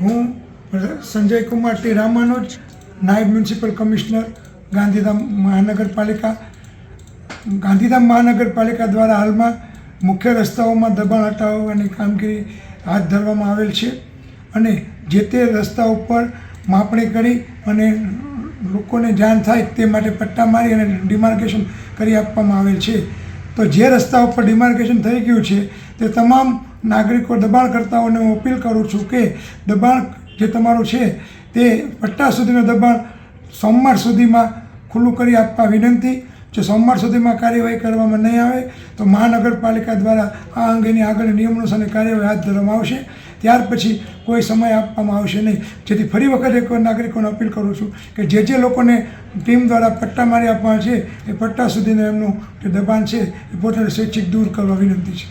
હું હું સંજય કુમાર ટી રામાનુજ નાયબ મ્યુનિસિપલ કમિશનર ગાંધીધામ મહાનગરપાલિકા ગાંધીધામ મહાનગરપાલિકા દ્વારા હાલમાં મુખ્ય રસ્તાઓમાં દબાણ હટાવવાની કામગીરી હાથ ધરવામાં આવેલ છે. અને જે તે રસ્તા ઉપર માપણી કરી અને લોકોને જાણ થાય તે માટે પટ્ટા મારી અને ડિમાર્કેશન કરી આપવામાં આવેલ છે. તો જે રસ્તા ઉપર ડિમાર્કેશન થઈ ગયું છે, તે તમામ નાગરિકો દબાણકર્તાઓને હું અપીલ કરું છું કે દબાણ જે તમારું છે, તે પટ્ટા સુધીનું દબાણ સોમવાર સુધીમાં ખુલ્લું કરી આપવા વિનંતી. જો સોમવાર સુધીમાં કાર્યવાહી કરવામાં નહીં આવે, તો મહાનગરપાલિકા દ્વારા આ અંગેની આગળ નિયમો અને કાર્યવાહી હાથ ધરવામાં આવશે. ત્યાર પછી કોઈ સમય આપવામાં આવશે નહીં. જેથી ફરી વખત એકવાર નાગરિકોને અપીલ કરું છું કે જે જે લોકોને ટીમ દ્વારા પટ્ટા મારી આપવાના છે એ પટ્ટા સુધીનું એમનું જે દબાણ છે, એ પોતાને સ્વૈચ્છિક દૂર કરવા વિનંતી છે.